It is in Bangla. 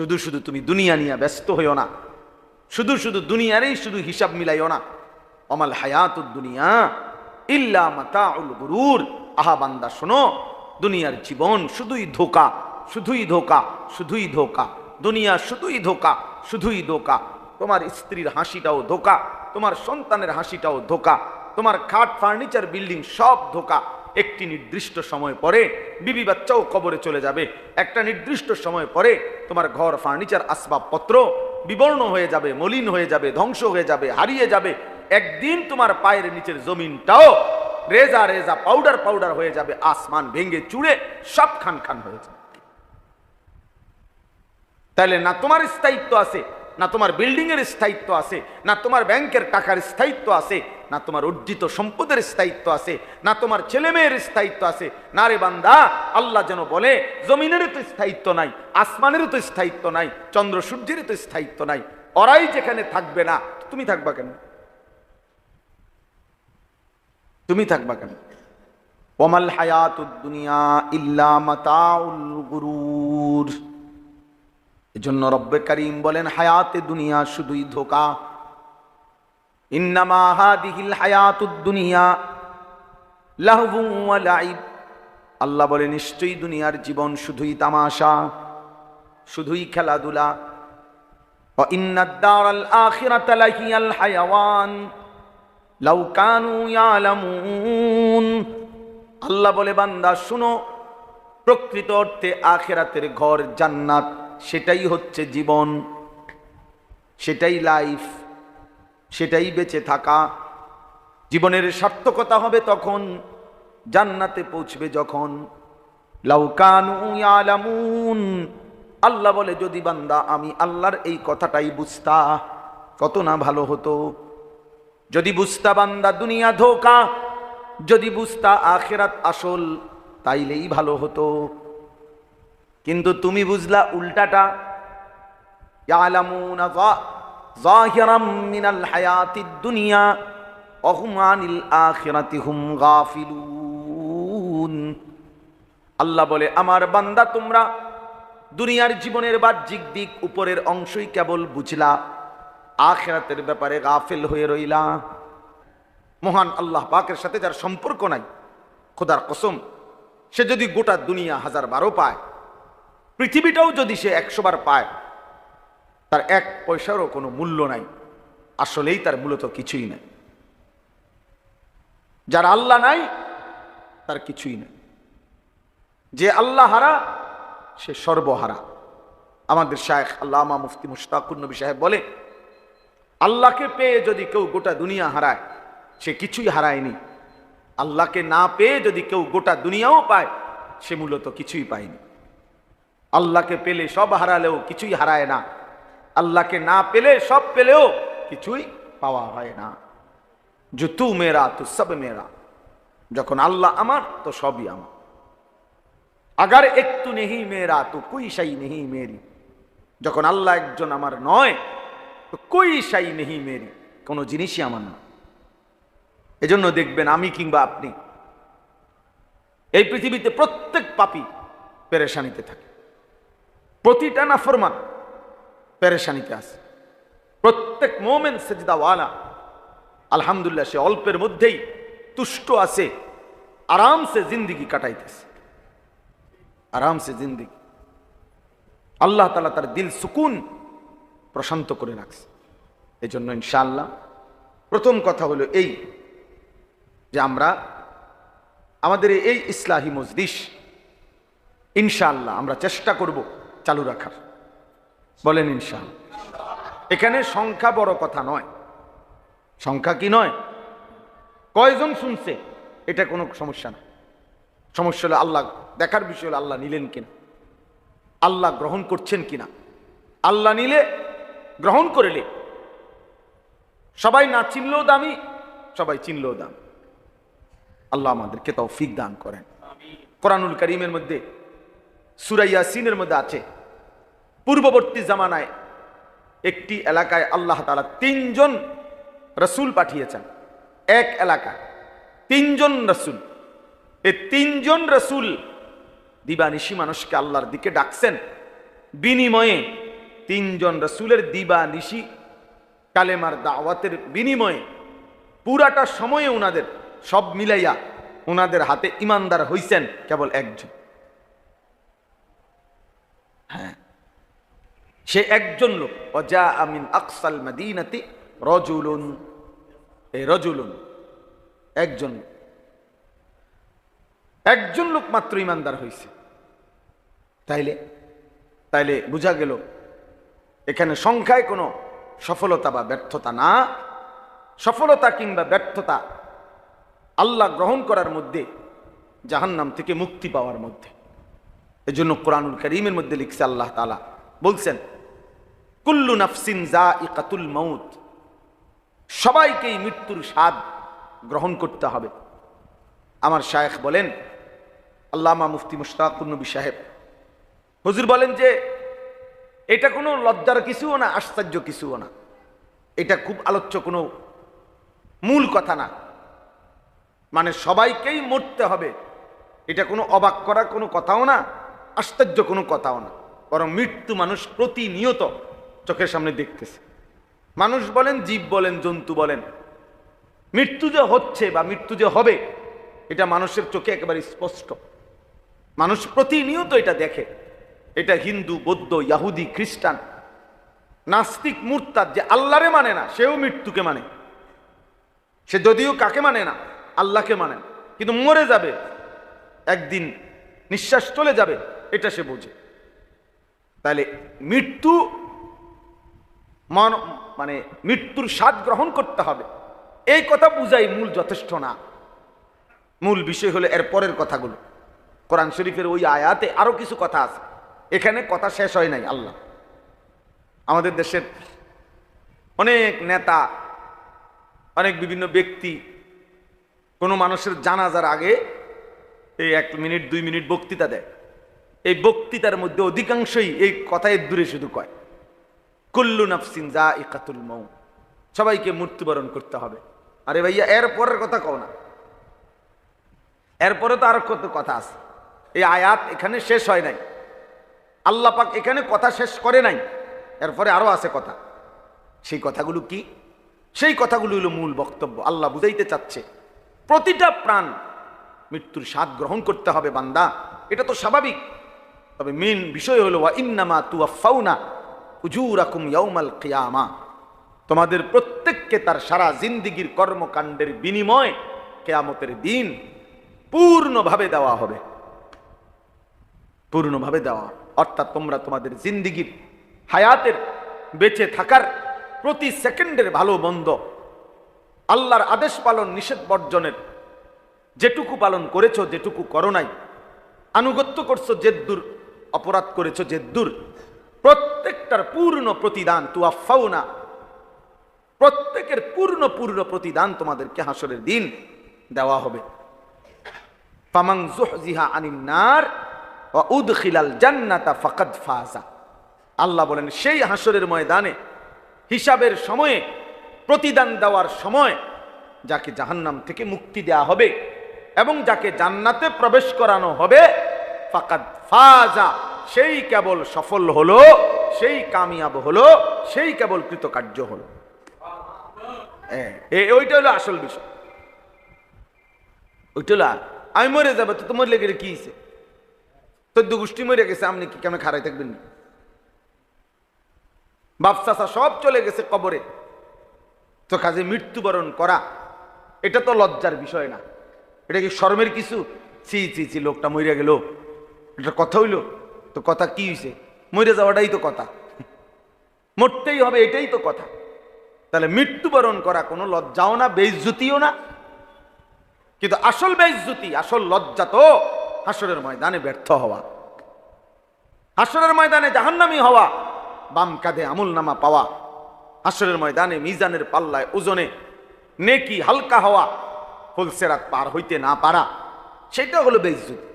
শুধু শুধু তুমি দুনিয়া নিয়ে ব্যস্ত হইও না। শুধু শুধু দুনিয়ারই শুধু হিসাব মিলাইও না। অমাল হায়াতুদ দুনিয়া ইল্লা মাতাউল গুরুর। আহা বান্দা, শোনো, দুনিয়ার জীবন শুধুই ধোকা শুধুই ধোকা শুধুই ধোকা। দুনিয়া শুধুই ধোকা শুধুই ধোকা। তোমার স্ত্রীর হাসিটাও ধোকা, তোমার সন্তানের হাসিটাও ধোকা, তোমার খাট ফার্নিচার বিল্ডিং সব ধোকা। একটি নির্দিষ্ট সময় পরে বিবি বাচ্চাও কবরে চলে যাবে। একটা নির্দিষ্ট সময় পরে তোমার ঘর, ফার্নিচার, আসবাবপত্র বিবর্ণ হয়ে যাবে, মলিন হয়ে যাবে, ধ্বংস হয়ে যাবে, হারিয়ে যাবে। একদিন তোমার পায়ের নিচের জমিনটাও রেজা রেজা পাউডার পাউডার হয়ে যাবে, আসমান ভেঙে চুড়ে সব খান খান হয়ে যাবে। তাহলে না তোমার স্থায়িত্ব আছে না তোমার বিল্ডিং এর স্থায়িত্ব আছে, না তোমার ব্যাংকের টাকার স্থায়িত্ব আছে, না তোমার অর্জিত সম্পদের স্থায়িত্ব আছে, না তোমার ছেলে মেয়ের স্থায়িত্ব আছে। না রে বান্দা, আল্লাহ যেন বলে, জমিনেরও তো স্থায়িত্ব নাই, আসমানেরও তো স্থায়িত্ব নাই চন্দ্র সূর্যেরও তো স্থায়িত্ব নাই। ওরাই যেখানে থাকবে না, তুমি থাকবা কেন? তুমি থাকবা কেন? ওমাল হায়াতুদ দুনিয়া ইল্লা মাতাউল গুরুর। এজন্য রব্বে করিম বলেন, হায়াতে দুনিয়া শুধুই ধোকা। ইন্নামা হাদিহিল হায়াতুদ দুনিয়া লাহবু লাইব। আল্লাহ বলে, নিশ্চয়ই দুনিয়ার জীবন শুধুই তামাশা, শুধুই খেলাধুলা। আল্লাহ বলে, বান্দা, শুনো, প্রকৃত অর্থে আখেরাতের ঘর জান্নাত। সেটাই হচ্ছে জীবন, সেটাই লাইফ সেটাই বেঁচে থাকা। জীবনের সার্থকতা হবে তখন, জান্নাতে পৌঁছবে যখন। লাউকানু ইয়ালামুন, আল্লাহ বলে, যদি বান্দা, আমি আল্লাহর এই কথাটাই বুঝতা, কত না ভালো হতো। যদি বুঝতা বান্দা, দুনিয়া ধোকা, যদি বুঝতা আখেরাত আসল, তাইলেই ভালো হতো। কিন্তু তুমি বুঝলা উল্টাটা দুনিয়া আল্লাহ বলে, আমার বান্দা, তোমরা দুনিয়ার জীবনের বাহ্যিক দিক উপরের অংশই কেবল বুঝলা, আখেরাতের ব্যাপারে গাফেল হয়ে রইলা। মহান আল্লাহ পাকের সাথে যার সম্পর্ক নাই, খোদার কসম, সে যদি গোটা দুনিয়া হাজার বারো পায় পৃথিবীটাও যদি সে একশোবার পায়, তার এক পয়সারও কোনো মূল্য নাই। আসলেই তার মূলত কিছুই নাই। যার আল্লাহ নাই, তার কিছুই নাই। যে আল্লাহ হারা, সে সর্বহারা। আমাদের শায়েখ আল্লামা মুফতি মুশতাকুর নবী সাহেব বলে আল্লাহকে পেয়ে যদি কেউ গোটা দুনিয়া হারায়, সে কিছুই হারায়নি। আল্লাহকে না পেয়ে যদি কেউ গোটা দুনিয়াও পায়, সে মূলত কিছুই পায়নি। আল্লাহকে পেলে সব হারালেও কিছুই হারায় না। আল্লাহকে না পেলে সব পেলেও কিছুই পাওয়া হয় না। যে তু মেরা তু সব মেরা যখন আল্লাহ আমার, তো সবই আমার। আগার একটু নেহি মেরা তো কুই সাই নেহি মেরি। যখন আল্লাহ একজন আমার নয়, তো কুই সাই নেহি মেরি। কোনো জিনিসই আমার না। এজন্য দেখবেন আমি কিংবা আপনি এই পৃথিবীতে প্রত্যেক পাপি পেরেশানিতে থাকে। প্রতিটা না ফরমান পেরেশানিতে আছে। প্রত্যেক মোমেন সেজদাওয়ালা, আলহামদুলিল্লাহ, সে অল্পের মধ্যেই তুষ্ট আছে, আরামসে জিন্দিগি কাটাইতেছে। আরামসে জিন্দিগি। আল্লাহ তালা তার দিল সুকুন প্রশান্ত করে রাখছে। এই জন্য ইনশাআল্লাহ প্রথম কথা হলো এই যে আমরা, আমাদের এই ইসলাহী মজলিস, ইনশাআল্লাহ আমরা চেষ্টা করব চালু রাখার। বলেন ইনশাআল্লাহ। এখানে সংখ্যা বড় কথা নয়। সংখ্যা কি নয়? কয়জন শুনছে? এটা কোনো সমস্যা না। সমস্যা হলো আল্লাহ দেখার বিষয় হলো আল্লাহ নিলেন কিনা? আল্লাহ গ্রহণ করছেন কিনা? আল্লাহ নিলে গ্রহণ করেলে। সবাই না চিনলেও দামি সবাই চিনলেও দাম। আল্লাহ আমাদেরকে তৌফিক দান করেন। কোরআনুল করিমের মধ্যে সুরাইয়া সিনের মধ্যে আছে পূর্ববর্তী জামানায় একটি এলাকায় আল্লাহ তালা তিনজন রসুল পাঠিয়েছেন। এক এলাকা, তিনজন রসুল। এই তিনজন রসুল দিবানিশি মানুষকে আল্লাহর দিকে ডাকছেন। বিনিময়ে তিনজন রসুলের দিবা নিশি কালেমার দাওয়াতের বিনিময়ে পুরাটা সময়ে ওনাদের সব মিলাইয়া ওনাদের হাতে ইমানদার হইছেন কেবল একজন। সে একজন লোক। অজা আমিন আকসাল মাদিনাতি রজুলুন। এই রজুলুন একজন। একজন লোক মাত্র ইমানদার হয়েছে তাইলে তাইলে বোঝা গেল, এখানে সংখ্যায় কোনো সফলতা বা ব্যর্থতা না। সফলতা কিংবা ব্যর্থতা আল্লাহ গ্রহণ করার মধ্যে, জাহান্নাম থেকে মুক্তি পাওয়ার মধ্যে। এজন্য কোরআনুল করিমের মধ্যে লিখছে আল্লাহ তালা বলছেন কুল্লু নাফসিন জা ইকাতুল মৌত সবাইকেই মৃত্যুর স্বাদ গ্রহণ করতে হবে। আমার শায়েখ বলেন, আল্লামা মুফতি মুশতাকুর নবী সাহেব, হুজুর বলেন যে, এটা কোনো লজ্জার কিছুও না, আশ্চর্য কিছুও না। এটা খুব আলোচ্য কোনো মূল কথা না। মানে সবাইকেই মরতে হবে। এটা কোনো অবাক করা কোনো কথাও না, আশ্চর্য কোনো কথাও না। বরং মৃত্যু মানুষ প্রতিনিয়ত চোখের সামনে দেখতেছে। মানুষ বলেন, জীব বলেন, জন্তু বলেন, মৃত্যু যে হচ্ছে বা মৃত্যু যে হবে, এটা মানুষের চোখে একেবারে স্পষ্ট। মানুষ প্রতিনিয়ত এটা দেখে। এটা হিন্দু, বৌদ্ধ, ইয়াহুদি, খ্রিস্টান, নাস্তিক, মুরতাদ, যে আল্লাহরে মানে না, সেও মৃত্যুকে মানে। সে যদিও কাকে মানে না, আল্লাহকে মানে কিন্তু মরে যাবে, একদিন নিঃশ্বাস চলে যাবে, এটা সে বোঝে। তাহলে মৃত্যু মন মানে মৃত্যুর স্বাদ গ্রহণ করতে হবে। এই কথা বুঝাই মূল যথেষ্ট না। মূল বিষয় হলো এর পরের কথাগুলো। কোরআন শরীফের ওই আয়াতে আরও কিছু কথা আছে। এখানে কথা শেষ হয় নাই, আল্লাহ। আমাদের দেশের অনেক নেতা, অনেক বিভিন্ন ব্যক্তি, কোনো মানুষের জানাজার আগে এই এক মিনিট, দুই মিনিট বক্তৃতা দেয়। এই বক্তৃতার মধ্যে অধিকাংশই এই কথায় দূরে শুধু কয়। কুল্লু নাফসিন যা ইকাতুল মৌ সবাইকে মৃত্যুবরণ করতে হবে। আরে ভাইয়া, এর পরের কথা কও না। এরপরে তো আরও কত কথা আছে। এই আয়াত এখানে শেষ হয় নাই। আল্লাহ পাক এখানে কথা শেষ করে নাই। এরপরে আরও আছে কথা। সেই কথাগুলো কি? সেই কথাগুলো হলো মূল বক্তব্য। আল্লাহ বুঝাইতে চাচ্ছে, প্রতিটা প্রাণ মৃত্যুর স্বাদ গ্রহণ করতে হবে বান্দা। এটা তো স্বাভাবিক। তবে মেন বিষয় হলো ইন্নামা তুয়াফাউনা উজুরাকুম ইয়াউমাল কিয়ামা। তোমাদের প্রত্যেককে তার সারা জিন্দিগির কর্মকাণ্ডের বিনিময় কেয়ামতের দিন পূর্ণভাবে দেওয়া হবে। পূর্ণভাবে দেওয়া অর্থাৎ তোমরা তোমাদের জিন্দিগির হায়াতের বেঁচে থাকার প্রতি সেকেন্ডের ভালো মন্দ আল্লাহর আদেশ পালন, নিষেধ বর্জনের যেটুকু পালন করেছ, যেটুকু করো নাই, আনুগত্য করছ, জেদ্দুর, অপরাধ করেছ, জেদ্দুর প্রত্যেকটার পূর্ণ প্রতিদান তুয়াফাও না প্রত্যেকের পূর্ণ পূর্ণ প্রতিদান তোমাদেরকে হাসরের দিন দেওয়া হবে। ফামাং জুহজিহা ওয়া উদখিলাল জান্নাতা ফাকাদ ফাজা। আল্লাহ বলেন, সেই হাসরের ময়দানে হিসাবের সময়ে, প্রতিদান দেওয়ার সময় যাকে জাহান্নাম থেকে মুক্তি দেয়া হবে এবং যাকে জান্নাতে প্রবেশ করানো হবে, ফাকাদ ফাজা, সেই কেবল সফল হলো সেই কামিয়াব হলো, সেই কেবল কৃতকার্য হলো। ওইটা হলো আসল বিষয়। ওইটা হলো, আমি মরে যাব তো তোমার লেগে কি হয়েছে চোদ্দ গোষ্ঠী মরে গেছে, আপনি কি কেমন খারাই থাকবেন না? বাপ চাচা সব চলে গেছে কবরে। তো কাজে মৃত্যুবরণ করা, এটা তো লজ্জার বিষয় না। এটা কি শর্মের কিছু? চি চি চি লোকটা মরে গেল। এটা কথা হইল, তো কথা কি হয়েছে মরে যাওয়াটাই তো কথা। মরতেই হবে এটাই তো কথা। তাহলে মৃত্যুবরণ করা কোনো লজ্জাও না, বেইজ্জুতিও না। কিন্তু আসল বেইজ্জুতি, আসল লজ্জা তো হাসরের ময়দানে ব্যর্থ হওয়া। হাসরের ময়দানে জাহান্নামি হওয়া, বাম কাঁধে আমুল নামা পাওয়া। হাসরের ময়দানে মিজানের পাল্লায় ওজনে নেকি হালকা হওয়া, ফুলসেরাত পার হইতে না পারা সেটা হলো বেইজ্জুতি।